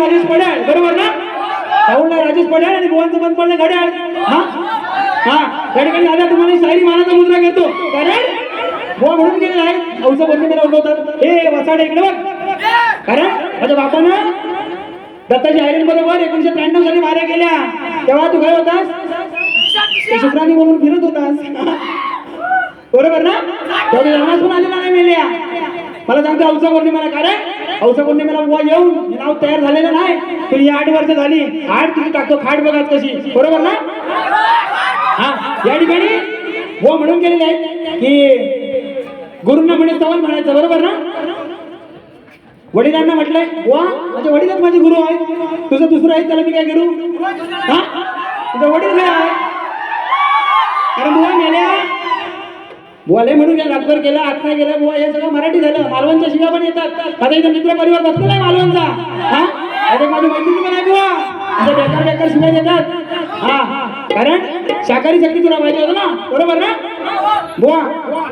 राजेश पड्याळ बरोबर ना? राहुलला राजेश पड्याळ आणि गोवांचं बंद पडलं घड्याळ. हा? हा त्या ठिकाणी आता तुम्हाला ही शायरी मानाचा मुद्रा घेतो. कारण गोवा म्हणून गेलेला आहे. औसा पौर्णिमेला उठवतात हे वसाडे इकडे बघ. कारण माझ्या बापानं दत्ताजी आयरन बरोबर एकोणीशे त्र्याण्णव साली माऱ्या गेल्या. तेव्हा तू काय होतास? शुक्राणी म्हणून फिरत होतास. बरोबर ना? तेवढे पण आलेला नाही मेल्या. मला सांगतो औसा पौर्णिमेला. कारण औसा मला बुवा येऊन हे नाव तयार झालेलं नाही. तुझी आठ वर्ष झाली. आठ तुझी टाकतो खाट बघा कशी. बरोबर ना? हा या ठिकाणी बुवा म्हणून गेलेले आहेत की गुरुंना म्हणे सवाल म्हणायचं बरोबर ना? वडिलांना म्हटलंय वा माझे वडीलच माझे गुरु आहेत. तुझं दुसरं आहे त्याला मी काय करू? हा? तुझं वडील काय आहे. कारण बुवा मेल्या बोले म्हणून गेला रातभर केलं आत्ता गेला बुवा हे सगळं मराठी झालं. मालवणच्या शिव्या पण येतात. आता इथं मित्र परिवार बसलेला नाही मालवणचा. हा? अरे माझी मैत्रिणी पण आहे बुवा. असं बेकार बेकार शिव्या देतात. हा. कारण शाकाहारी शक्ती तुला माहिती होतं ना? बरोबर ना? बुवा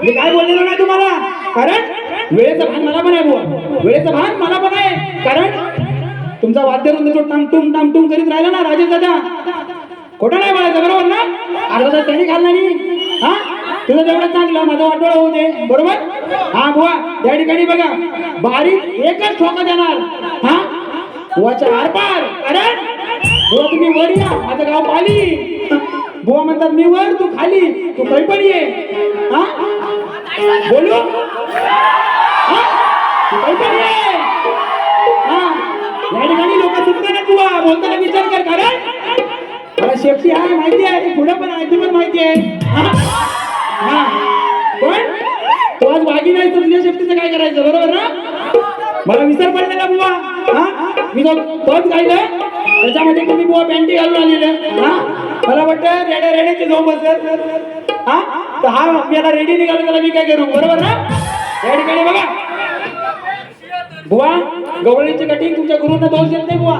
मी काय बोललेलो नाही तुम्हाला? कारण वेळेचं भान मला पण आहे बुवा. वेळेचं भान मला पण आहे. कारण तुमचा वाद्यवृंद जो टामटुम टामटुम करीत राहिला ना राजेश दादा खोटं नाही बोलायचं बरोबर ना? अर्धा तास त्यांनी खाल्ला नाही. हा? तुझं एवढं चांगलं माझा वाटोळ होऊ दे बरोबर? हा बुवा त्या ठिकाणी बघा बारीक एकच ठोका देणार. हा? बुवाच्या आरपार अरे बुवा तुम्ही वर या माझं गाव पाली. बुवा म्हणतात मी वर तू खाली तू काही पण ये. हा? बोलू? हा? तू काही पण ये. हा? या ठिकाणी लोक सुटताना बुवा. बोलताना विचार कर कारण? मला शेपटी आहे माहिती आहे. मला विसर पडलेला बुवा. हा? मी जो पद गायलं त्याच्यामध्ये तुम्ही बुवा पॅन्टी घालून आलेले हा? मला वाटतं रेड्या रेड्याचे झोप बसत हा? तर हा मी आता रेडी निघालो त्याला मी काय करू? बरोबर ना? या ठिकाणी बघा. बुवा गवळीची कटिंग तुमच्या गुरुंना दोष देत नाही बुवा.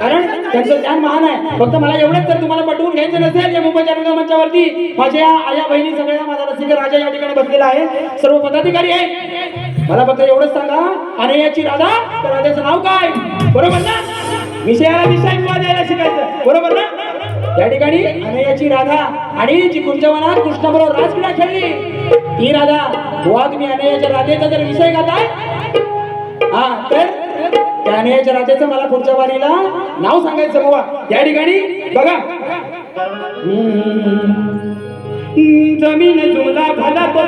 कारण त्यांचं ज्ञान महान आहे. फक्त मला एवढंच जर तुम्हाला पटवून घ्यायचं नसेल या मुंबईच्या रंगमंचावरती माझ्या आया बहिणी सगळ्या माझा रसिक राजा या ठिकाणी बसलेला आहे. सर्व पदाधिकारी आहेत. मला फक्त एवढंच सांगा अनयाची राधा तर राजाचं नाव काय? बरोबर ना? विषयाला विषय द्यायला शिकायचं. बरोबर ना? त्या ठिकाणी अनयाची राधा आणि जी कुंजवनात कृष्णाबरोबर राजक्रीडा खेळली. ती राधा बुवा तुम्ही अनयाच्या राधेचा जर विषय गाताय हा तर त्या अनयाच्या राजाचं मला पुढच्या वारीला नाव सांगायचं बाबा. त्या ठिकाणी बघा. जमीन तुला भला तो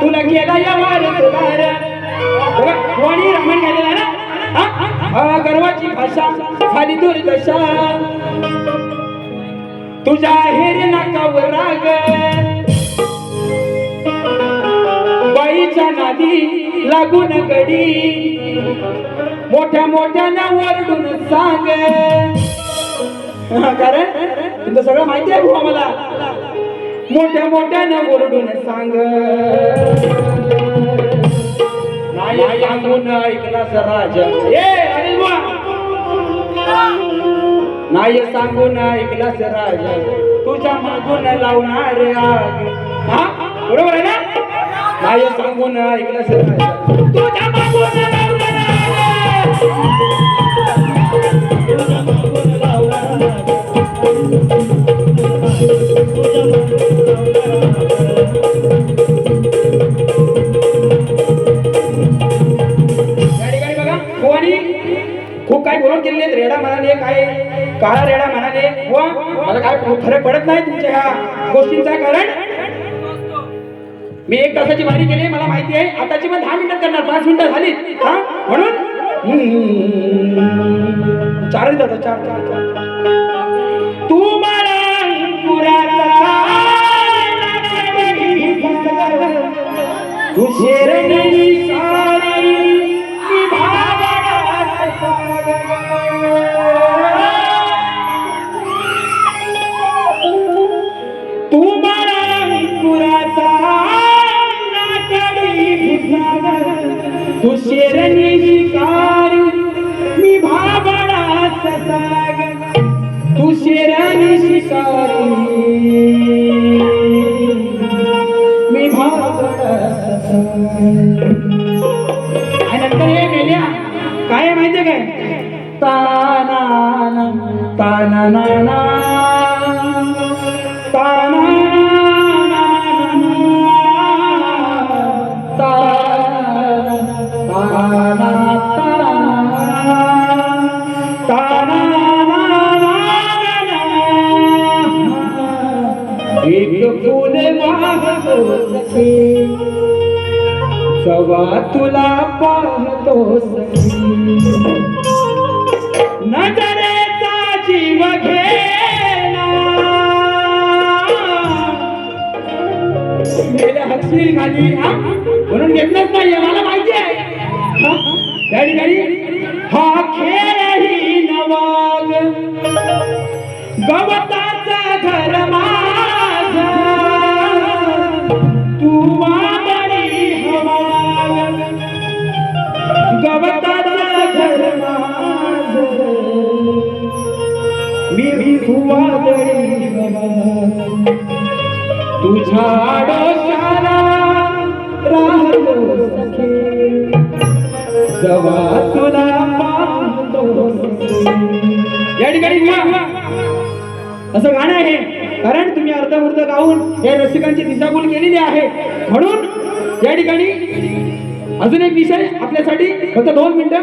तुला गेला या वार. सुधार बघा कोणी रामण गेलेला ना? गर्वाची भाषा झाली दुर्दशा. तुझ्या हेर नाकावर राग. बाईच्या नादी लागून गडी. मोठ्या मोठ्यानं वरडून सांग. कारण तुमचं सगळं माहिती आहे मला. मोठ्या मोठ्यानं ओरडून सांग. नाही सांगून ऐकला राजा. ए अनिल बुवा. नाही सांगून ऐकलास राजा. तुझ्या मागून लावणार आग. हा? बरोबर आहे ना? नाही सांगून ऐकलास राजा. तुझ्या मागून लावणार काळा रेडा म्हणाले व मला काय फरक पडत नाही तुमच्या ह्या गोष्टींचा कारण? मी एक तासाची वारी केली मला माहिती आहे आताची पण दहा मिनिटात करणार पाच मिनिटं झाली हा म्हणून? चार चारच चार चार. चार तू मला तुझे तू शेरणी मी भाबडात साग तू शेरणी मी भाबडात नंतर हे मेल्या काय आहे माहितीये काय? ताना ताना ना ना ताना जवा तुला पाहतो नजरेचा जीव घेना गेल्या हसतील खाली म्हणून घेतलंच नाहीये मला माहिती आहे. हा? त्या ठिकाणी हा खेळ ही नवाग गवताचा घर वादळी तुझा डोशाला राहतो सखे जवा तुला पाहतो या. ठिकाणी असं गाणं आहे. कारण तुम्ही अर्धवृद्ध गाऊन या रसिकांची दिशाभूल केलेली आहे. म्हणून या ठिकाणी अजून एक विषय आपल्यासाठी फक्त दोन मिनिटं.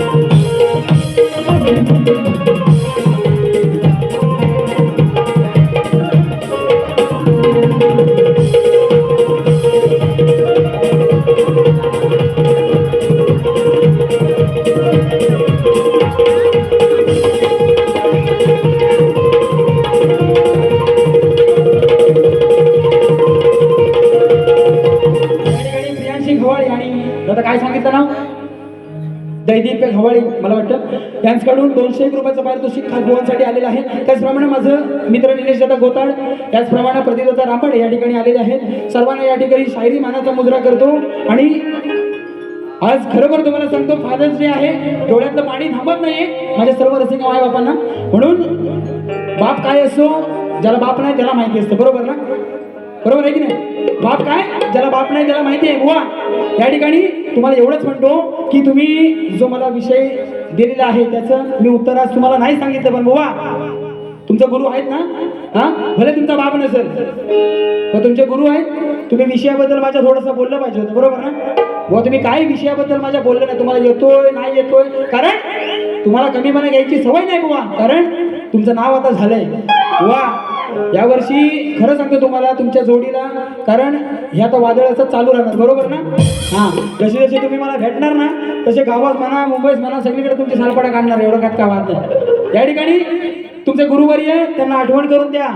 जयदीप हवाळी मला वाटतं. त्यांच्याकडून दोनशे एक रुपयाचं पारितोषिक खासगुवांसाठी आलेलं आहे. त्याचप्रमाणे माझं मित्र निलेश दादा गोताड त्याचप्रमाणे प्रतिदाता रामपाडे या ठिकाणी आलेले आहेत. सर्वांना या ठिकाणी शायरी मानाचा मुद्रा करतो. आणि आज खरोखर तुम्हाला सांगतो फादर्स डे आहे. डोळ्यातलं पाणी थांबत नाहीये. माझ्या सर्व रसिक आई बापांना म्हणून बाप काय असो ज्याला बाप नाही त्याला माहिती असतं. बरोबर ना? बरोबर आहे की नाही? बाप काय? ज्याला बाप नाही त्याला माहिती आहे. बुवा या ठिकाणी तुम्हाला एवढंच म्हणतो की तुम्ही जो मला विषय दिलेला आहे त्याचं मी उत्तर आज तुम्हाला नाही सांगितलं पण बुवा तुमचा गुरु आहेत ना? हा? भले तुमचा बाप नसेल पण तुमचे गुरु आहेत. तुम्ही विषयाबद्दल माझ्या थोडंसं बोललं पाहिजे होतं बरोबर ना? बुवा तुम्ही काही विषयाबद्दल माझ्या बोललं नाही. तुम्हाला येतोय नाही येतोय? कारण तुम्हाला कमीपणा घ्यायची सवय नाही बुवा. कारण तुमचं नाव आता झालंय. वा यावर्षी खरं सांगतो तुम्हाला तुमच्या जोडीला कारण हे आता वादळ असं चालू राहणार बरोबर ना? हा जसे जसे तुम्ही मला भेटणार ना तसे गावात म्हणा मुंबईत म्हणा सगळीकडे तुमची सालपाडा काढणार एवढं काय का वाद नाही. या ठिकाणी तुमचे गुरुवर्य त्यांना आठवण करून द्या.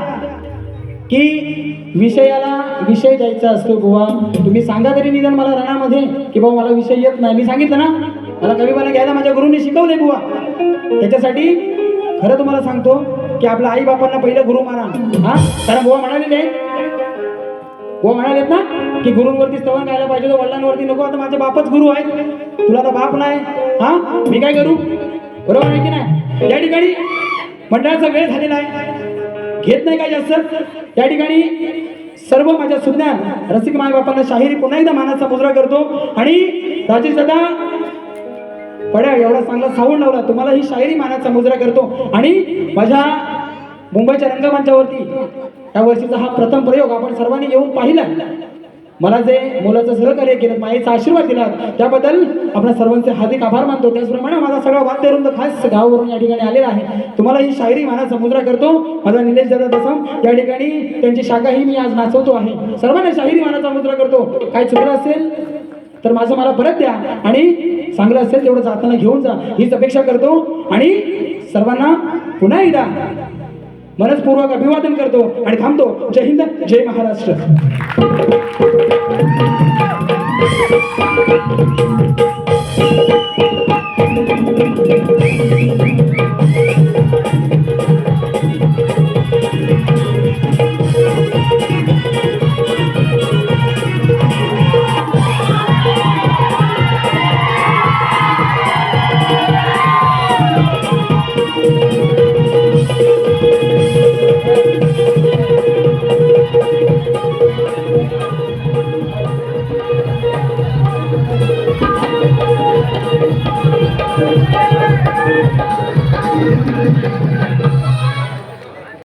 की विषयाला विषय द्यायचा असतो बुवा. तुम्ही सांगा तरी निदान मला रणामध्ये की बाबा मला विषय येत नाही. मी सांगितलं ना मला कवीपणा घ्यायला माझ्या गुरुने शिकवले बुवा. त्याच्यासाठी खरं तुम्हाला सांगतो की आपल्या आई बापांना पहिलं गुरु माना. हा? कारण बुवा म्हणालेले आहेत बुवा म्हणालेत ना की गुरुंवरती स्तवन गायला पाहिजे तो वडिलांवरती नको. आता माझे बापच गुरु आहेत. तुला तर बाप नाही. हा? मी काय करू? बरोबर आहे की नाही? या ठिकाणी मंडळाचा वेळ झालेला आहे. घेत नाही काय जास्त? त्या ठिकाणी सर्व माझ्या सुज्ञान रसिक माय बापांना शाहिरी पुन्हा एकदा मानाचा मुजरा करतो. आणि राजेश दादा पड्या एवढा चांगला साऊंड लावला. तुम्हाला ही शायरी मानाचा मुजरा करतो. आणि माझ्या मुंबईच्या रंगमंचावरती या वर्षीचा हा प्रथम प्रयोग आपण सर्वांनी येऊन पाहिला. मला जे मुलाचं सहकार्य केलं माईचा आशीर्वाद दिला. त्याबद्दल आपण सर्वांचे हार्दिक आभार मानतो. त्याचप्रमाणे माझा सगळा वाद्यवृंद खास गावावरून या ठिकाणी आलेला आहे. तुम्हाला ही शायरी मानाचा मुद्रा करतो. माझा निलेश दादा दसम या ठिकाणी त्यांची शाखाही मी आज नाचवतो आहे. सर्वांना शायरी मानाचा मुद्रा करतो. काय चुकलं असेल? तर माझं मला परत द्या आणि चांगलं असेल तेवढं जाताना घेऊन जा. हीच अपेक्षा करतो आणि सर्वांना पुन्हा एकदा मनस्पूर्वक अभिवादन करतो आणि थांबतो. जय हिंद जय महाराष्ट्र.